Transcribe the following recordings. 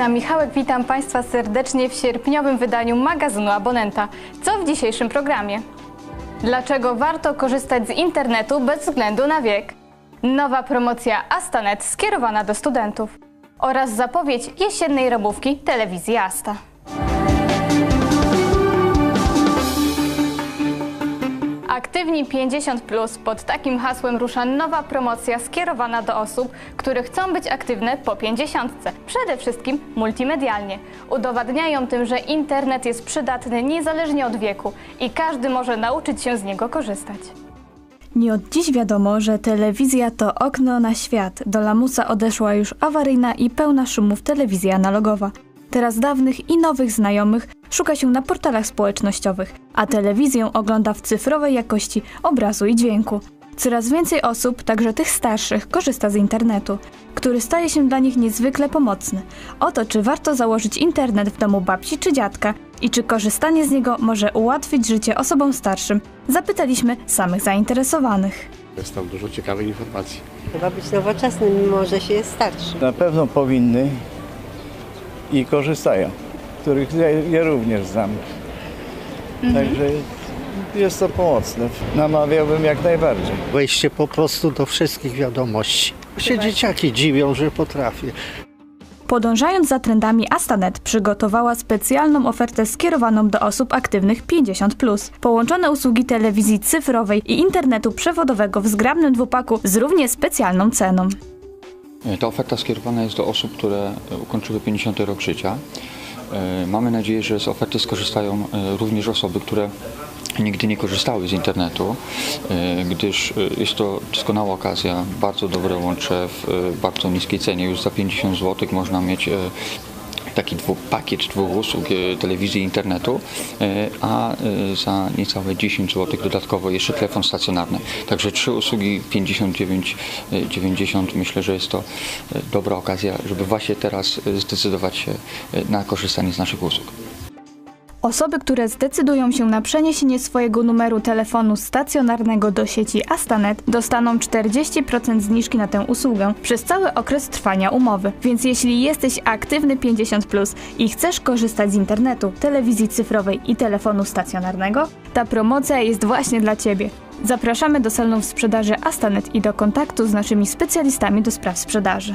Ewelina Michałek, witam Państwa serdecznie w sierpniowym wydaniu magazynu Abonenta. Co w dzisiejszym programie? Dlaczego warto korzystać z internetu bez względu na wiek? Nowa promocja Astanet skierowana do studentów oraz zapowiedź jesiennej robówki telewizji Asta. Aktywni 50 plus pod takim hasłem rusza nowa promocja skierowana do osób, które chcą być aktywne po 50. Przede wszystkim multimedialnie. Udowadniają tym, że internet jest przydatny niezależnie od wieku i każdy może nauczyć się z niego korzystać. Nie od dziś wiadomo, że telewizja to okno na świat. Do lamusa odeszła już awaryjna i pełna szumów telewizja analogowa. Teraz dawnych i nowych znajomych szuka się na portalach społecznościowych, a telewizję ogląda w cyfrowej jakości obrazu i dźwięku. Coraz więcej osób, także tych starszych, korzysta z internetu, który staje się dla nich niezwykle pomocny. Oto czy warto założyć internet w domu babci czy dziadka i czy korzystanie z niego może ułatwić życie osobom starszym, zapytaliśmy samych zainteresowanych. Jest tam dużo ciekawych informacji. Chyba być nowoczesnym, mimo że się jest starszy. Na pewno powinny i korzystają, których ja, ja również znam. Także jest to pomocne. Namawiałbym jak najbardziej. Wejście po prostu do wszystkich wiadomości. Się dzieciaki dziwią, że potrafię. Podążając za trendami Astanet przygotowała specjalną ofertę skierowaną do osób aktywnych 50+. Połączone usługi telewizji cyfrowej i internetu przewodowego w zgrabnym dwupaku z równie specjalną ceną. Ta oferta skierowana jest do osób, które ukończyły 50 rok życia. E, Mamy nadzieję, że z oferty skorzystają e, również osoby, które nigdy nie korzystały z internetu, e, gdyż jest to doskonała okazja, bardzo dobre łącze w bardzo niskiej cenie. Już za 50 zł można mieć taki dwu, pakiet dwóch usług e, telewizji i internetu, e, a e, za niecałe 10 zł dodatkowo jeszcze telefon stacjonarny. Także trzy usługi 59,90 myślę, że jest to dobra okazja, żeby właśnie teraz zdecydować się na korzystanie z naszych usług. Osoby, które zdecydują się na przeniesienie swojego numeru telefonu stacjonarnego do sieci Astanet, dostaną 40% zniżki na tę usługę przez cały okres trwania umowy. Więc jeśli jesteś aktywny 50+, i chcesz korzystać z internetu, telewizji cyfrowej i telefonu stacjonarnego, ta promocja jest właśnie dla Ciebie. Zapraszamy do salonów sprzedaży Astanet i do kontaktu z naszymi specjalistami do spraw sprzedaży.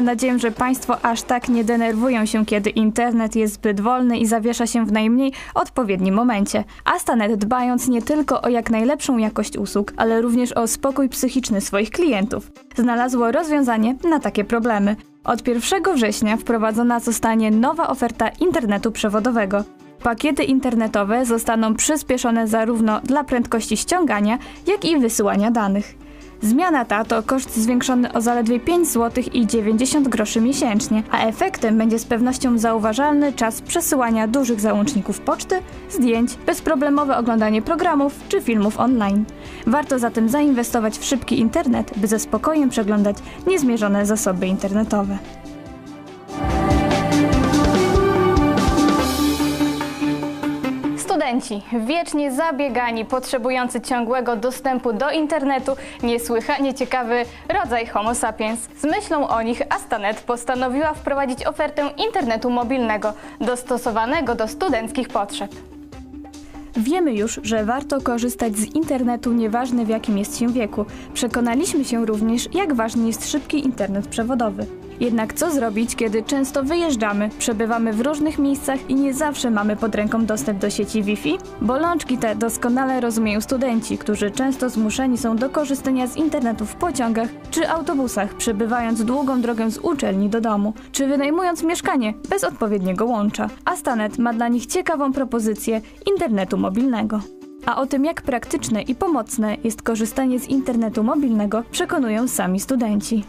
Mamy nadzieję, że Państwo aż tak nie denerwują się, kiedy internet jest zbyt wolny i zawiesza się w najmniej odpowiednim momencie. Astanet dbając nie tylko o jak najlepszą jakość usług, ale również o spokój psychiczny swoich klientów, znalazło rozwiązanie na takie problemy. Od 1 września wprowadzona zostanie nowa oferta internetu przewodowego. Pakiety internetowe zostaną przyspieszone zarówno dla prędkości ściągania, jak i wysyłania danych. Zmiana ta to koszt zwiększony o zaledwie 5 zł i 90 groszy miesięcznie, a efektem będzie z pewnością zauważalny czas przesyłania dużych załączników poczty, zdjęć, bezproblemowe oglądanie programów czy filmów online. Warto zatem zainwestować w szybki internet, by ze spokojem przeglądać niezmierzone zasoby internetowe. Studenci, wiecznie zabiegani, potrzebujący ciągłego dostępu do internetu, niesłychanie ciekawy rodzaj Homo sapiens. Z myślą o nich Astanet postanowiła wprowadzić ofertę internetu mobilnego, dostosowanego do studenckich potrzeb. Wiemy już, że warto korzystać z internetu nieważne w jakim jest się wieku. Przekonaliśmy się również, jak ważny jest szybki internet przewodowy. Jednak co zrobić, kiedy często wyjeżdżamy, przebywamy w różnych miejscach i nie zawsze mamy pod ręką dostęp do sieci Wi-Fi? Bolączki te doskonale rozumieją studenci, którzy często zmuszeni są do korzystania z internetu w pociągach czy autobusach, przebywając długą drogę z uczelni do domu, czy wynajmując mieszkanie bez odpowiedniego łącza. Astanet ma dla nich ciekawą propozycję internetu mobilnego. A o tym, jak praktyczne i pomocne jest korzystanie z internetu mobilnego, przekonują sami studenci.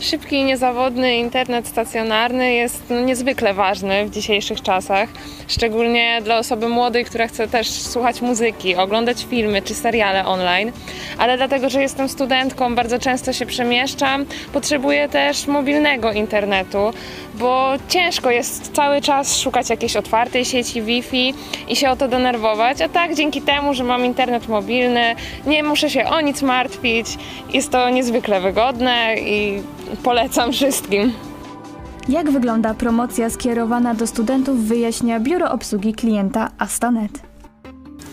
Szybki i niezawodny internet stacjonarny jest no, niezwykle ważny w dzisiejszych czasach, szczególnie dla osoby młodej, która chce też słuchać muzyki, oglądać filmy czy seriale online, ale dlatego, że jestem studentką, bardzo często się przemieszczam, potrzebuję też mobilnego internetu, bo ciężko jest cały czas szukać jakiejś otwartej sieci Wi-Fi i się o to denerwować, a tak dzięki temu, że mam internet mobilny, nie muszę się o nic martwić, jest to niezwykle wygodne i polecam wszystkim. Jak wygląda promocja skierowana do studentów wyjaśnia Biuro Obsługi Klienta Astanet.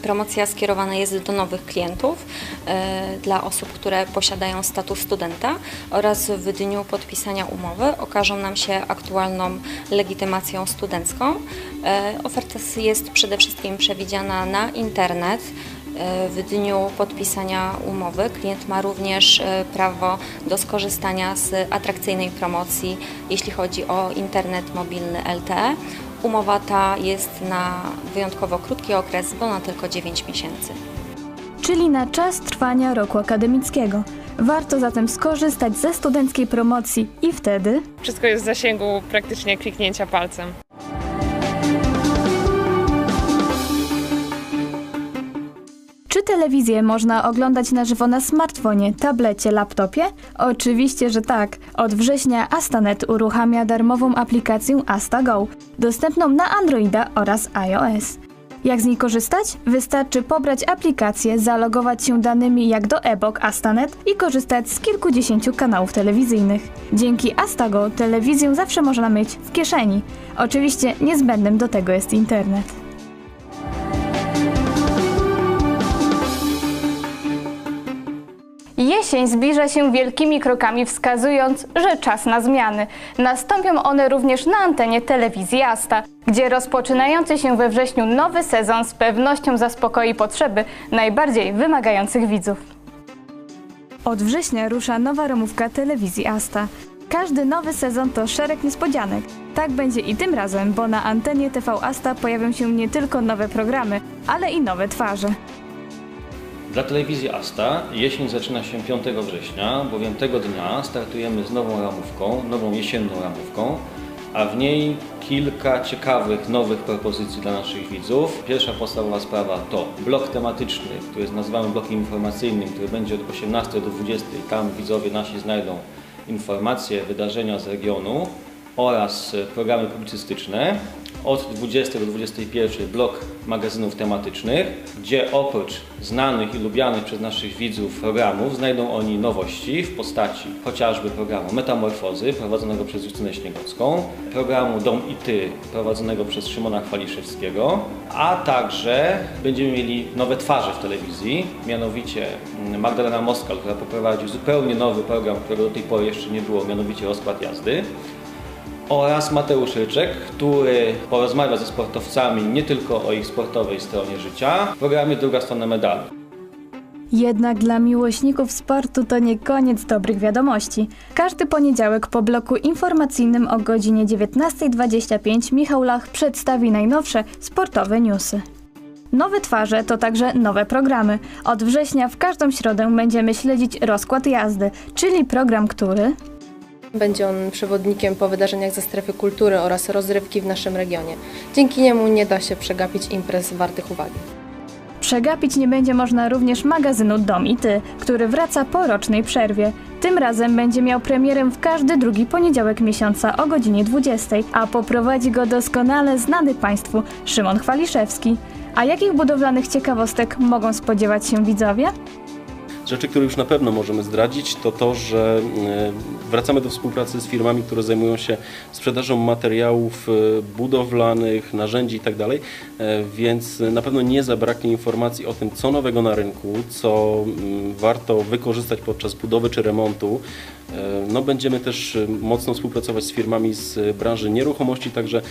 Promocja skierowana jest do nowych klientów, e, dla osób, które posiadają status studenta oraz w dniu podpisania umowy okażą nam się aktualną legitymacją studencką. E, oferta jest przede wszystkim przewidziana na internet. E, W dniu podpisania umowy klient ma również e, prawo do skorzystania z atrakcyjnej promocji, jeśli chodzi o internet mobilny LTE. Umowa ta jest na wyjątkowo krótki okres, bo na tylko 9 miesięcy. czyli na czas trwania roku akademickiego. Warto zatem skorzystać ze studenckiej promocji i wtedy Wszystko jest w zasięgu praktycznie kliknięcia palcem. Telewizję można oglądać na żywo na smartfonie, tablecie, laptopie? Oczywiście, że tak. Od września Astanet uruchamia darmową aplikację AstaGo, dostępną na Androida oraz iOS. Jak z niej korzystać? Wystarczy pobrać aplikację, zalogować się danymi jak do e-book Astanet i korzystać z kilkudziesięciu kanałów telewizyjnych. Dzięki Astago telewizję zawsze można mieć w kieszeni. Oczywiście niezbędnym do tego jest internet. Jesień zbliża się wielkimi krokami, wskazując, że czas na zmiany. Nastąpią one również na antenie telewizji Asta, gdzie rozpoczynający się we wrześniu nowy sezon z pewnością zaspokoi potrzeby najbardziej wymagających widzów. Od września rusza nowa ramówka telewizji Asta. Każdy nowy sezon to szereg niespodzianek. Tak będzie i tym razem, bo na antenie TV Asta pojawią się nie tylko nowe programy, ale i nowe twarze. Dla telewizji Asta jesień zaczyna się 5 września, bowiem tego dnia startujemy z nową ramówką, nową jesienną ramówką, a w niej kilka ciekawych nowych propozycji dla naszych widzów. Pierwsza podstawowa sprawa to blok tematyczny, który nazywamy blokiem informacyjnym, który będzie od 18 do 20. Tam widzowie nasi znajdą informacje, wydarzenia z regionu oraz e, programy publicystyczne. Od 20 do 21 blok magazynów tematycznych, gdzie oprócz znanych i lubianych przez naszych widzów programów znajdą oni nowości w postaci chociażby programu Metamorfozy prowadzonego przez Justynę Śniegocką, programu Dom i Ty prowadzonego przez Szymona Chwaliszewskiego, a także będziemy mieli nowe twarze w telewizji, mianowicie mm, Magdalena Moskal, która poprowadzi zupełnie nowy program, którego do tej pory jeszcze nie było, mianowicie Rozkład Jazdy oraz Mateusz Ryczek, który porozmawia ze sportowcami nie tylko o ich sportowej stronie życia w programie Druga strona medalu. Jednak dla miłośników sportu to nie koniec dobrych wiadomości. Każdy poniedziałek po bloku informacyjnym o godzinie 19.25 Michał Lach przedstawi najnowsze sportowe newsy. Nowe twarze to także nowe programy. Od września w każdą środę będziemy śledzić rozkład jazdy, czyli program, który Będzie on przewodnikiem po wydarzeniach ze strefy kultury oraz rozrywki w naszym regionie. Dzięki niemu nie da się przegapić imprez wartych uwagi. Przegapić nie będzie można również magazynu Dom i Ty, który wraca po rocznej przerwie. Tym razem będzie miał premierę w każdy drugi poniedziałek miesiąca o godzinie 20, a poprowadzi go doskonale znany Państwu Szymon Chwaliszewski. A jakich budowlanych ciekawostek mogą spodziewać się widzowie? Rzeczy, które już na pewno możemy zdradzić, to to, że e, wracamy do współpracy z firmami, które zajmują się sprzedażą materiałów e, budowlanych, narzędzi itd., E, więc na pewno nie zabraknie informacji o tym, co nowego na rynku, co mm, warto wykorzystać podczas budowy czy remontu. No, będziemy też mocno współpracować z firmami z branży nieruchomości, także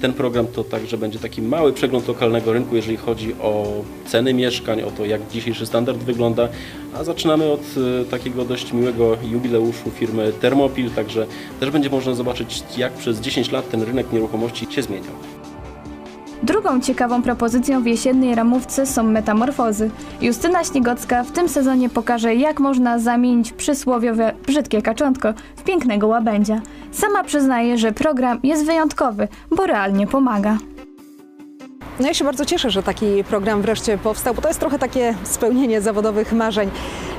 ten program to także będzie taki mały przegląd lokalnego rynku, jeżeli chodzi o ceny mieszkań, o to jak dzisiejszy standard wygląda, a zaczynamy od e, takiego dość miłego jubileuszu firmy Thermopil, także też będzie można zobaczyć jak przez 10 lat ten rynek nieruchomości się zmieniał. Drugą ciekawą propozycją w jesiennej ramówce są metamorfozy. Justyna Śnigocka w tym sezonie pokaże, jak można zamienić przysłowiowe brzydkie kaczątko w pięknego łabędzia. Sama przyznaje, że program jest wyjątkowy, bo realnie pomaga. No ja się bardzo cieszę, że taki program wreszcie powstał, bo to jest trochę takie spełnienie zawodowych marzeń.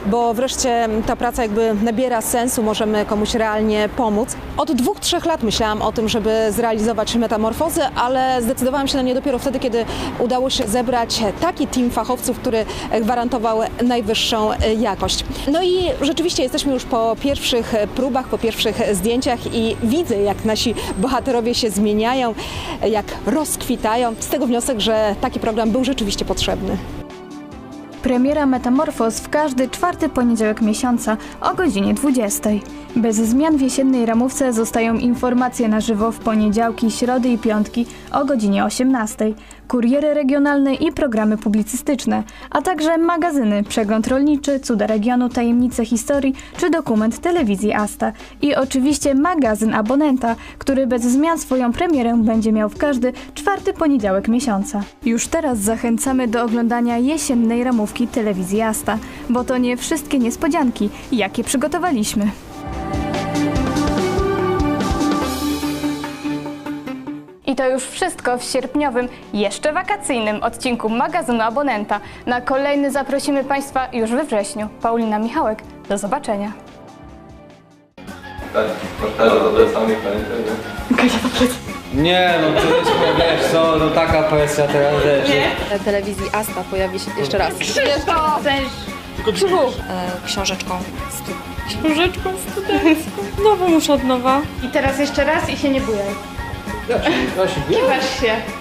Bo wreszcie ta praca jakby nabiera sensu, możemy komuś realnie pomóc. Od dwóch, trzech lat myślałam o tym, żeby zrealizować metamorfozę, ale zdecydowałam się na nie dopiero wtedy, kiedy udało się zebrać taki team fachowców, który gwarantował najwyższą jakość. No i rzeczywiście jesteśmy już po pierwszych próbach, po pierwszych zdjęciach i widzę, jak nasi bohaterowie się zmieniają, jak rozkwitają. Z tego wniosek, że taki program był rzeczywiście potrzebny. Premiera Metamorfoz w każdy czwarty poniedziałek miesiąca o godzinie 20. Bez zmian w jesiennej ramówce zostają informacje na żywo w poniedziałki, środy i piątki o godzinie 18. Kuriery regionalne i programy publicystyczne, a także magazyny, przegląd rolniczy, cuda regionu, tajemnice historii czy dokument telewizji Asta. I oczywiście magazyn Abonenta, który bez zmian swoją premierę będzie miał w każdy czwarty poniedziałek miesiąca. Już teraz zachęcamy do oglądania jesiennej ramówki telewizji Asta, bo to nie wszystkie niespodzianki, jakie przygotowaliśmy. I to już wszystko w sierpniowym, jeszcze wakacyjnym odcinku magazynu Abonenta. Na kolejny zaprosimy Państwa już we wrześniu. Paulina Michałek, do zobaczenia. Nie, no to jest, wiesz co, no taka presja teraz, wiesz. Na telewizji Asta pojawi się jeszcze raz. E, książeczką studencką. Książeczką studencką. Znowu już od nowa. I teraz jeszcze raz i się nie bujaj. Ja się, ja się Kiwasz się.